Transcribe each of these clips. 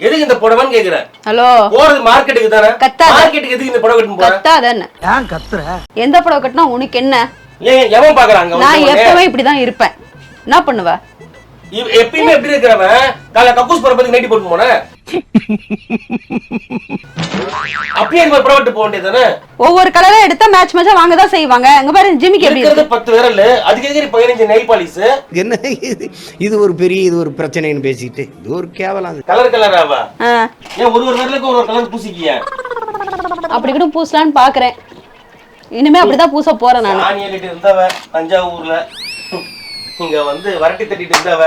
எதுக்கு இந்த புடவைன்னு கேக்குறேன் ஹலோ. போறது மார்க்கெட்டுக்கு தானே? கத்தாத. மார்க்கெட்டுக்கு எதுக்கு இந்த புடவை கட்டுன்னு போற? கத்தாதன்னு. ஏன் கத்துற? எந்த புடவை கட்டினா உனக்கு என்ன? ஏன் எவன் பாக்குறாங்க நான் எப்பவுமே இப்படிதான் இருப்பேன். என்ன பண்ணுவ? எப்பயுமே எப்படி இருக்கிறவன் கால கக்கூஸ் பத்தி நைட்டி போட்டு போன. அப்படியே இந்த புடவை விட்டு போக வேண்டியதானே ஒவ்வொரு கலரா எடுத்தா மேட்ச் மேட்சா வாங்க தான் செய்வாங்க. அங்க பாரு ஜிமிக்கு எப்படி இருக்கிறது இருக்கு? பத்து விரல் அதுக்கு எதிரி பதினஞ்சு நெயில் பாலிஸ் என்ன இது? இது ஒரு பெரிய இது ஒரு பிரச்சனைன்னு பேசிட்டு இது ஒரு கேவலம். கலர் கலராவா ஆ, ஏன் ஒரு ஒரு விரலுக்கு ஒரு ஒரு கலர் பூசிக்கிய? அப்படி கூட பூசலான்னு பாக்குறேன். இனிமே அப்படிதான் பூச போறேன் நான். தஞ்சாவூர்ல இங்க வந்து வரட்டி தட்டிட்டு இருந்தவ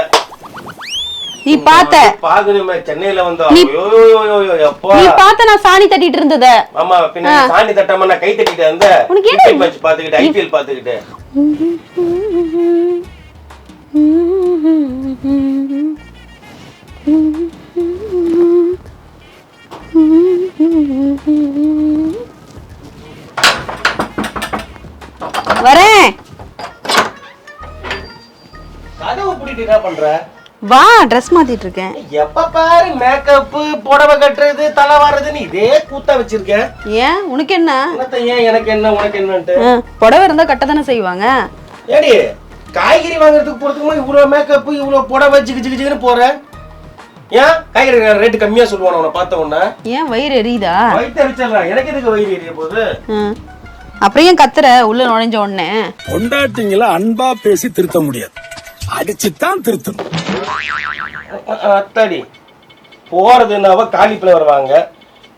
நீ பார்த்த? பாக்கணுமே சென்னையில வந்தா நீ- ஐயோ, ஐயோ, ஐயோ, ஐயோ, எப்பா. நீ பார்த்த நான் சாணி தட்டிட்டு இருந்தத? ஆமா பின்ன சாணி தட்டாம நான் கை தட்டிட்டு இருந்த உனக்கு என்ன? மேட்ச் பாத்துக்கிட்டு ஐபிஎல் பாத்துக்கிட்டு பண்ற? வா ட்ரெஸ் மாத்திட்டு இருக்கேன் எப்ப பாரு மேக்கப் புடவை கட்டுறது தலை வாடுறதுன்னு இதே கூத்தா வச்சிருக்க. ஏன்? உனக்கு என்ன? ஏன் எனக்கு என்ன உனக்கு என்னன்ட்டு? புடவை இருந்தா கட்ட தானே செய்வாங்க? ஏடி காய்கறி வாங்குறதுக்கு போறதுக்கு இவ்வளவு மேக்கப் இவ்வளவு புடவை ஜிகு ஜிகு ஜிகுன்னு போற? ஏன்? காய்கறி ரேட்டு கம்மியா சொல்லுவான உன்னை பார்த்த உடனே. ஏன் வயிறு எரியுதா? வயிற்று அடிச்சிடலாம் எனக்கு எதுக்கு வயிறு எரிய போகுது. அப்புறம் ஏன் கத்துற? உள்ள நுழைஞ்ச உடனே. பொண்டாட்டிங்கள அன்பா பேசி திருத்த முடியாது. அடிச்சுத்தான் திருத்தணும். அத்தாடி போறதுன்னாவ காலிஃப்ளவர் வாங்க.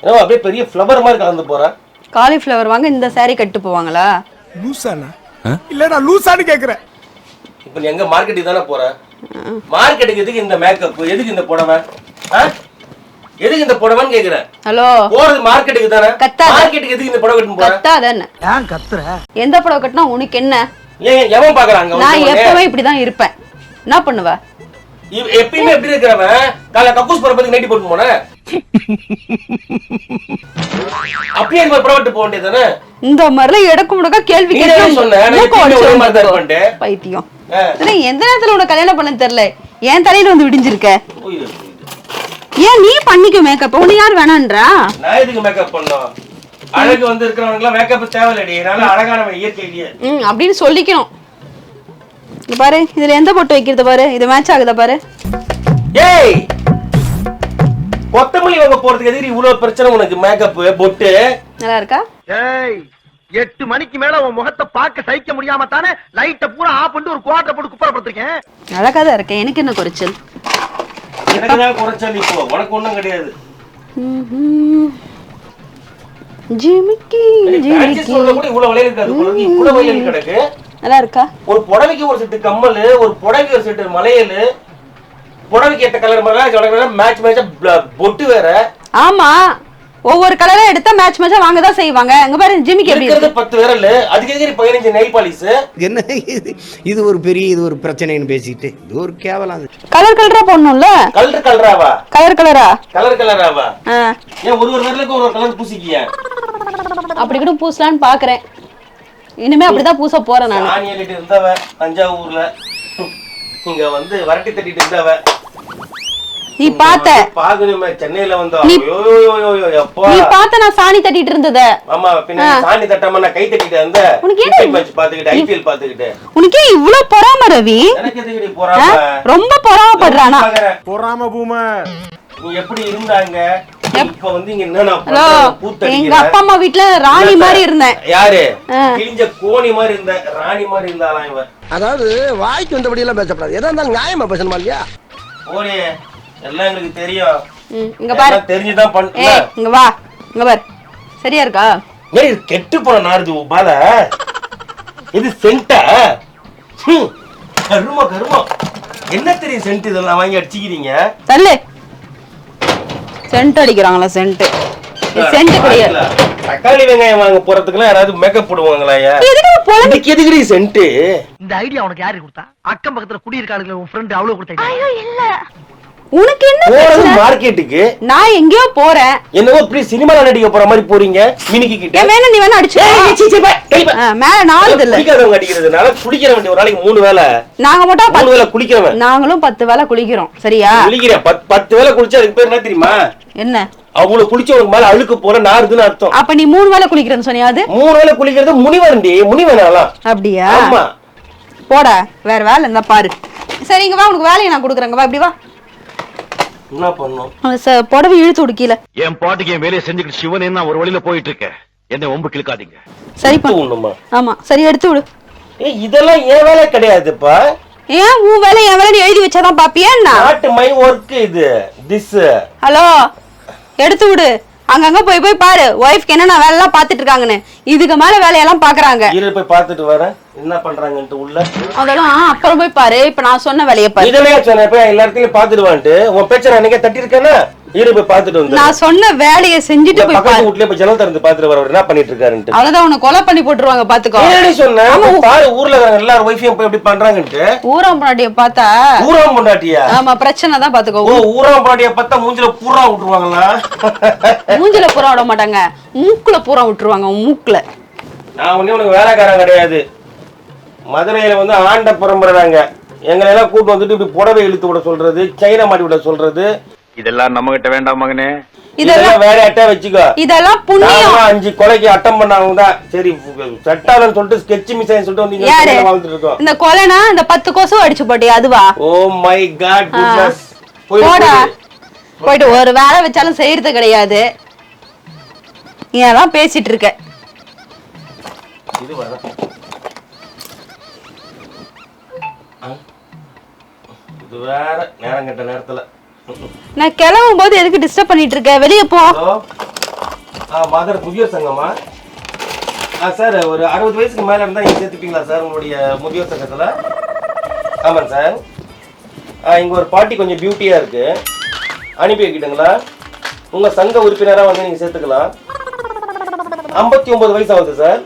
ஏன்னா அப்படியே பெரிய ஃப்ளவர் மாதிரி கலந்து போறேன் காலிஃப்ளவர் வாங்க இந்த saree கட்டு போவாங்களா? லூசானா? இல்ல நான் லூசான்னு கேக்குறேன். இப்போ நீ எங்க மார்க்கெட்டுக்கு தானே போற? மார்க்கெட்டுக்கு எதுக்கு இந்த மேக்கப் எதுக்கு இந்த புடவை? எதுக்கு இந்த புடவைன்னு கேக்குறேன். ஹலோ? போறது மார்க்கெட்டுக்கு தானே? கத்தாத. மார்க்கெட்டுக்கு எதுக்கு இந்த புடவை கட்டுன்னு போற? கத்தாதன்னு ஏன் கத்துற? எந்த புடவை கட்டினா உனக்கு என்ன? ஏன் எவன் பாக்குறாங்க நான் எப்பவுமே இப்படிதான் இருப்பேன். என்ன பண்ணுவ? எப்பயுமே எப்படி இருக்கிறவன் கால கக்கூஸ் போற பத்தி நைட்டி போட்டு போன அப்படியே இந்த புடவை விட்டு போக வேண்டியதானே இந்த மாதிரிலாம் எடுக்க முடக்க கேள்வி கேட்டு. பைத்தியம். எந்த நேரத்துல உனக்கு கல்யாணம் பண்ண தெரியல? என் தலையில வந்து விடிஞ்சிருக்க. ஏன் நீ பண்ணிக்க மேக்கப் உன்னை யார் வேணான்றா? நான் எதுக்கு மேக்கப் பண்ணோம் அழகு வந்து இருக்கிறவங்க மேக்கப் தேவையில்லடி. நல்ல அழகானவன் இயற்கையிலேயே ம் அப்படின்னு சொல்லிக்கணும். பாரு இதுல எந்த பொட்டு வைக்கிறது பாரு? இது மேட்ச் ஆகுதா பாரு? ஏய்! கொத்தமல்லி வாங்க போறதுக்கு எதிரி இவ்வளவு பிரச்சனை உனக்கு மேக்கப் பொட்டு? நல்லா இருக்கா? ஏய் எட்டு மணிக்கு மேல உன் முகத்தை பார்க்க சகிக்க முடியாம தானே லைட்ட பூரா ஆஃப் பண்ணிட்டு ஒரு குவாட்டர் போட்டு குப்பரப்படுத்திருக்கேன் அழகா தான் இருக்கேன். எனக்கு என்ன குறைச்சல்? எனக்கு தான் குறைச்சல் இப்போ. உனக்கு ஒண்ணும் கிடையாது. ஜிமிக்கி ஜிமிக்கி. இவ்வளவு விலையில இருக்காது. இவ்வளவு கிடக்கு நல்லா இருக்கா ஒரு புடவைக்கு ஒரு செட்டு கம்மல் ஒரு புடவைக்கு ஒரு செட்டு மலையல். புடவைக்கு ஏத்த கலர் மாதிரி மேட்ச் மேட்சா பொட்டு வேற. ஆமா. ஒவ்வொரு கலரா எடுத்தா மேட்ச் மேட்சா வாங்க தான் செய்வாங்க. அங்க பாரு ஜிமிக்கி எப்படி இருக்கிறது இருக்கு? பத்து விரல். அதுக்கு எதிரி பதினஞ்சு நெயில் பாலிஸ் என்ன இது? இது ஒரு பெரிய இது ஒரு பிரச்சனைன்னு பேசிட்டு. இது ஒரு கேவலம். கலர் கலரா போடணும்ல? கலர் கலராவா கலர் கலரா கலர் கலராவா ஏன் ஒரு ஒரு விரலுக்கு ஒரு ஒரு கலர் பூசிக்கிய? அப்படி கூட பூசலான்னு பாக்குறேன். இனிமே அப்படிதான் பூச போறேன் நான். ஆணி இருந்தவ தஞ்சாவூர்ல. இங்க வந்து வரட்டி தட்டிட்டு இருந்தவ. நீ பார்த்த. பாக்கணுமே சென்னையில வந்தா நீ- ஐயோ, ஐயோ, ஐயோ, ஐயோ, எப்பா. நீ பார்த்த நான் சாணி தட்டிட்டு இருந்தத? ஆமா பின்ன சாணி தட்டாம நான் கை தட்டிட்டு இருந்த உனக்கு என்ன? மேட்ச் பாத்துக்கிட்டு ஐபிஎல் பாத்துக்கிட்டு உனக்கே இவ்ளோ பொறாம ரவி? எனக்கு எதுக்கு? போறாம? ரொம்ப பொறாமப்படுறானா? பாக்குறேன். பொறாம பூமர் எப்படி இருந்தாங்க? இப்ப வந்து இங்க என்ன நான் ஹலோ பண்றேன்? எங்க. அப்பா அம்மா வீட்ல ராணி மாதிரி இருந்தேன். யாரு. கிழிஞ்ச கோணி மாதிரி இருந்த ராணி மாதிரி இருந்தாலாம் இவன்? அதாவது வாய்க்கு வந்தபடி எல்லாம் பேசப்படாது. எதா இருந்தாலும் நியாயமா பேசணுமா இல்லையா? கோணி எல்லாம் எங்களுக்கு தெரியும். இங்க பாரு. தெரிஞ்சுதான் பண்ண இங்க வா. இங்க பாரு. சரியா இருக்கா? ஏய், இது கெட்டு போன உன் பால. இது சென்ட்டா? ஹம், கரும கருமம். என்ன தெரியும் சென்ட் இதெல்லாம்? வாங்கி அடிச்சுக்கிறீங்க? தள்ளு. சென்ட் அடிக்கிறாங்களா சென்ட் சென்ட் கிடையாது. தக்காளி வெங்காயம் வாங்க போறதுக்குலாம் யாராவது மேக்கப் போடுவாங்களா எதுக்கு இதுக்கு எதுக்குடி சென்ட் இந்த ஐடியா உனக்கு யாரு கொடுத்தா? அக்கம் பக்கத்துல குடியிருக்காளுங்க உன் ஃப்ரெண்ட் அவ்வளவு கொடுத்தா ஐயோ இல்ல. உனக்கு என்ன? மார்க்கெட்டுக்கு நான் எங்கேயோ போறேன். என்னவோ இப்படி சினிமால நடிக்க போற மாதிரி போறீங்க மினிக்கு கிட்ட வேணா நீ வேணா அடிச்சு மேல நாலுது இல்ல குளிக்காதவங்க அடிக்கிறதுனால குளிக்கிற வேண்டிய ஒரு நாளைக்கு மூணு வேலை நாங்க மட்டும் பத்து- வேலை குளிக்கிறவன். நாங்களும் பத்து வேளை குளிக்கிறோம் சரியா? குளிக்கிறேன். பத்து வேலை குளிச்சா அதுக்கு பேர் என்ன தெரியுமா? என்ன? அவங்களுக்கு குளிச்சவங்களுக்கு மேல அழுக்கு போல நாறுதுன்னு அர்த்தம். அப்ப நீ மூணு வேளை குளிக்கிறேன்னு சொன்னியா அது? மூணு வேலை குளிக்கிறது முனிவரண்டி முனிவனாலாம் அப்படியா? ஆமா. போடா வேற வேலை இருந்தா பாரு. சரி இங்க வா உனக்கு வேலையை நான் கொடுக்குறேங்க வா இப்படி வா. என்ன பண்ணும்? புடவை இழுத்து விடுக்கீல என் பாட்டுக்கு என் வேலையை செஞ்சுக்கிட்டு சிவனே நான் ஒரு வழியில போயிட்டு இருக்கேன் என்ன ஒம்பு கிழக்காதீங்க. சரி பண்ணு ஒண்ணுமா ஆமா சரி எடுத்து விடு ஏய் இதெல்லாம் என் வேலை கிடையாதுப்பா. ஏன் உன் வேலை என் வேலை எழுதி வச்சாதான் பாப்பியா என்ன? நாட் மை ஒர்க் இது திஸ் ஹலோ எடுத்து விடு அங்கங்க போய் போய் பாரு. ஒய்ஃப்க்கு என்னென்ன வேலை எல்லாம் பாத்துட்டு இருக்காங்கன்னு. இதுக்கு மேல வேலையெல்லாம் பாக்குறாங்க இரு போய் பார்த்துட்டு வரேன் என்ன பண்றாங்கன்ட்டு உள்ள. அதெல்லாம் அப்புறம் போய் பாரு. இப்ப நான் சொன்ன வேலையை பாரு. இதனே சொன்னேன் போய் எல்லா இடத்துலயும் பார்த்துடுவான்ட்டு. உன் பேச்ச அன்னைக்கே தட்டி இருக்கேன்னா இரு போய் பார்த்துட்டு வந்து நான் சொன்ன வேலையை செஞ்சுட்டு போய் பக்கத்து பாரு. வீட்லயே போய் ஜன்னல் திறந்து பார்த்துட்டு வர என்ன பண்ணிட்டு இருக்காருன்ட்டு அவ்வளவுதான் உன்னை கொலை பண்ணி போட்டுருவாங்க பாத்துக்கோ. என்னடி சொன்னேன் பாரு ஊர்ல இருக்கிற எல்லாரும் ஒய்ஃபையும் போய் எப்படி பண்றாங்கன்ட்டு. ஊரம் பொண்டாட்டிய பார்த்தா ஊராம் பொண்டாட்டியா? ஆமா பிரச்சனை தான் பாத்துக்கோ. ஓ ஊராம் பொண்டாட்டிய பார்த்தா மூஞ்சில பூரா விட்டுருவாங்களா? மூஞ்சில பூரா விட மாட்டாங்க. மூக்குல பூரா விட்டுருவாங்க உன் மூக்குல. நான் ஒண்ணே உனக்கு வேலைக்காரன் கிடையாது. மதுரையில வந்து ஆண்ட பரம்பரை நாங்க எங்களை எல்லாம் கூட்டு வந்துட்டு இப்படி புடவை இழுத்து விட சொல்றது சைனா மாட்டி விட சொல்றது. இதெல்லாம் நம்ம கிட்ட வேண்டாம் மகனே. இதெல்லாம் அட்டை வச்சுக்கோ. இதெல்லாம் புண்ணியம். அஞ்சு கொலைக்கு அட்டம் பண்ணவங்க தான். சரி சட்டாளன்னு சொல்லிட்டு ஸ்கெட்ச் மிஸ் சொல்லிட்டு வந்து இங்க யாரு? சென்னையில வாழ்ந்துட்டு இருக்கோம். இந்த கொலைனா இந்த பத்து கொசு அடிச்சு போட்டியா அதுவா? ஓ மை காட் குட்னஸ் போடா. போயிட்டு ஒரு வேலை வச்சாலும் செய்யறது கிடையாது. நீ அதான் பேசிட்டு இருக்க. இது வேற நேரம் கெட்ட நேரத்துல. நான் கிளம்பும் போது எதுக்கு டிஸ்டர்ப் பண்ணிட்டு இருக்க வெளிய போ. ஹலோ? ஆ முதியோர் சங்கமா? ஆ சார் ஒரு அறுபது வயசுக்கு மேல இருந்தா நீங்கள் சேர்த்துப்பீங்களா சார் உங்களுடைய முதியோர் சங்கத்துல? ஆமாம் சார். ஆ இங்க ஒரு பாட்டி கொஞ்சம் பியூட்டியா இருக்கு. அனுப்பி வைக்கிட்டுங்களா? உங்க சங்க உறுப்பினரா வந்து நீங்க சேர்த்துக்கலாம். ஐம்பத்தி ஒன்பது வயசு ஆகுது சார்.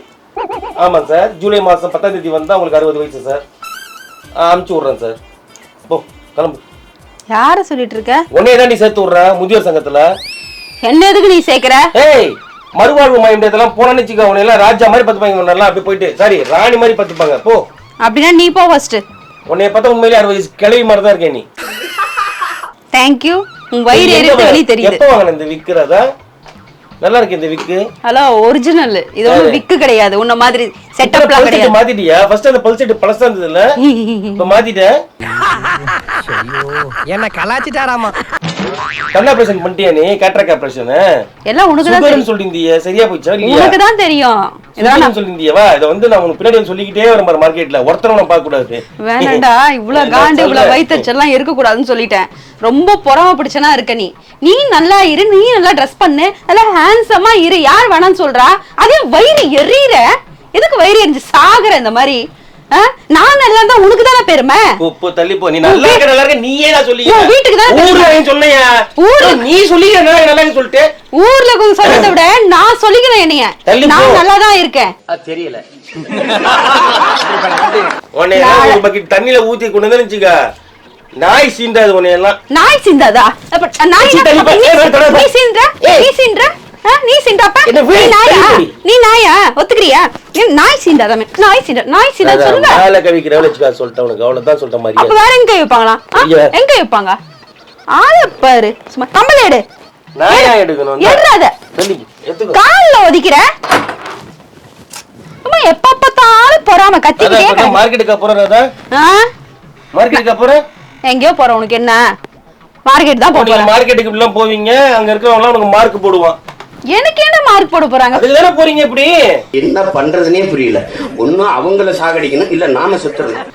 ஆமாம் சார். ஜூலை மாதம் பத்தாம் தேதி வந்தால் உங்களுக்கு அறுபது வயசு சார். ஆ அனுப்பிச்சி விட்றேன் சார். போ கிளம்பு. யார சொல்லிட்டு இருக்க? உன்னைய தான் நீ சேர்த்து விட்றேன் முதியோர் சங்கத்துல. என்ன எதுக்கு நீ சேர்க்கிற? ஏய் மறுவாழ்வு மையம் இதெல்லாம் போனேன்னு வச்சுக்கோ உன்னை எல்லாம் ராஜா மாதிரி பார்த்துப்பாங்க உன்னெல்லாம் அப்படி போயிட்டு. சாரி ராணி மாதிரி பார்த்துப்பாங்க. போ. அப்படின்னா நீ போ ஃபர்ஸ்ட் உன்னைய பார்த்தா உண்மையிலே அறுபது வயசு கிளவி மாதிரி தான் இருக்கே நீ. தேங்க்யூ உன் வயிறு எரித்து வெளியே தெரியுது. எப்போ வாங்கின இந்த விக்கிறதா? நல்லா இருக்கு இந்த விக்கு. ஹலோ ஒரிஜினல் இது ஒன்றும் விக்கு கிடையாது. உன்ன மாதிரி செட்டப்லாம் மாத்திட்டியா? ஃபர்ஸ்ட் அந்த பல்செட் பழசா இருந்தது இல்ல இப்ப மாத்திட்டேன் என்ன கலாச்சிட்டாராமா? கண் ஆபரேஷன் பண்ணிட்டியா நீ? கேட்ராக் ஆபரேஷன் எல்லாம் உனக்கு தான் சரியா போச்சா இல்லையா? உனக்கு தான் தெரியும் இதெல்லாம் இதை வந்து நான் உனக்கு பின்னாடி சொல்லிக்கிட்டே வரேன் பாரு மார்க்கெட்ல ஒருத்தர நான் பார்க்க கூடாது இவ்வளவு நான் காண்டு இவ்வளவு சொல்றேன். வயிற்றுச்செல்லாம் இருக்க கூடாதுன்னு சொல்லிட்டேன். ரொம்ப பொறாம பிடிச்சனா இருக்க நீ. நீ நல்லா இரு நீ நல்லா ட்ரெஸ் பண்ணு. நல்லா ஹேண்ட்ஸமா இரு. யார் வேணாம்னு சொல்றா? அதே வயிறு எரியற. எதுக்கு வயிறு எரிஞ்சு சாகுற இந்த மாதிரி? நான் நல்லா இருந்தா உனக்கு தானே பெருமை? தள்ளி போ. நீ நல்லா இருக்க நல்லா இருக்க நீயே நான் சொல்லி உன் வீட்டுக்கு தான் ஊர்ல ஏன் சொன்னையா? ஊர்ல- நீ சொல்லி நல்லா இருக்குன்னு சொல்லிட்டு? ஊர்ல கொஞ்சம் சொல்றதை விட நான் சொல்லிக்கிறேன் என்னைய. நான் நல்லா தான் இருக்கேன். தெரியல. உன்னை எல்லாம் ஒரு பக்கெட் தண்ணியில ஊத்தி கொண்டு வந்து வச்சுக்க. நாய் சீண்டாது உன்னை எல்லாம் நாய் சிந்தாதா அப்ப நாய். நீ- தொட. நீ. நீ சீண்டாப்பா நீ? நாயா. நீ நாயா? ஒத்துக்கிறியா? நாய் சீண்டாதாமே நாய் சீண்டா நாய் சீண்டா சொல்லுங்க மேல கவிக்கிற வச்சுக்கா சொல்லிட்டேன் உனக்கு. அவ்வளவுதான் சொல்லிட்ட அப்ப மாதிரி வேற எங்க வைப்பாங்களா. எங்க வைப்பாங்க? ஆள பாரு. சும்மா கம்பல் எடு. நாயா எடுக்கணும். எடுறாத. கால்ல ஒதிக்கிற. அம்மா எப்ப பார்த்தாலும் பொறாம கத்திக்கிட்டே. மார்க்கெட்டுக்கு ஆ? மார்க்கெட்டுக்கு அப்புறம்? எங்கேயோ போற உனக்கு என்ன? மார்க்கெட் தான் போறேன் மார்க்கெட்டுக்கு இப்படிலாம் போவீங்க அங்க இருக்கிறவங்க எல்லாம் உனக்கு மார்க் போடுவான். எனக்கு என்ன மார்க் போட போறாங்க? அதுக்கு தானே போறீங்க இப்படி? என்ன பண்றதுனே புரியல. ஒன்னும் அவங்கள சாகடிக்கணும் இல்ல நாம சுத்தணும்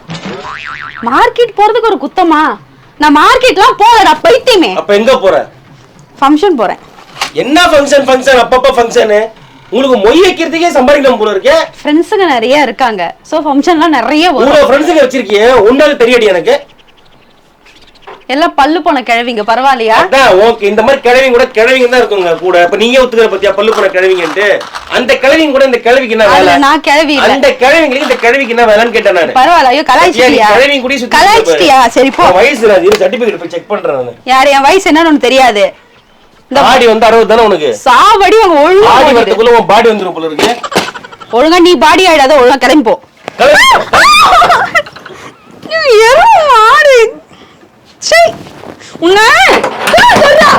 மார்க்கெட் போறதுக்கு ஒரு குத்தமா? நான் மார்க்கெட்லாம் போகலடா பைத்தியமே. அப்ப எங்க போற? ஃபங்க்ஷன் போறேன். என்ன ஃபங்க்ஷன் ஃபங்க்ஷன் அப்பப்ப ஃபங்க்ஷனு உங்களுக்கு மொய் வைக்கிறதுக்கே சம்பாதிக்கலாம் போல இருக்கே. ஃப்ரெண்ட்ஸுங்க நிறைய இருக்காங்க. ஸோ ஃபங்க்ஷன்லாம் நிறைய வரும். உங்க ஃப்ரெண்ட்ஸுங்க வச்சிருக்கீங்க உன்னால தெரியடி எனக்கு. எல்லாம் பல்லு போன கிழவிங்க பரவாயில்லையா? அதான் ஓகே இந்த மாதிரி கிழவிங்க கூட கிழவிங்க தான் இருக்குங்க கூட. இப்ப நீங்க ஒத்துக்கிற பத்தியா பல்லு போன கிழவிங்கன்ட்டு? அந்த கிழவிங்க கூட இந்த கிழவிக்கு என்ன வேலை? நான் கிழவி அந்த கிழவிங்களுக்கு இந்த கிழவிக்கு என்ன வேலைன்னு கேட்டேன் நானு. பரவாயில்ல ஐயோ கலாய்ச்சிட்டியா? கிழவிங்க கூட சுத்தி கலாய்ச்சிட்டியா? சரி போ. வயசு சர்டிபிகேட் போய் செக் பண்றேன் நானு. யார் என் வயசு என்னன்னு தெரியாது. இந்த ஆடி வந்து அறுபது தானே உனக்கு? சாவடி உங்க ஒழுங்கா போகுது. வரதுக்குள்ள உன் பாடி வந்துரும் போல இருக்கு. ஒழுங்கா நீ பாடி ஆயிடாத ஒழுங்கா கிளம்பி போ. கிளம்பி. எருமை மாடு சீ. உன்னை சொல்றா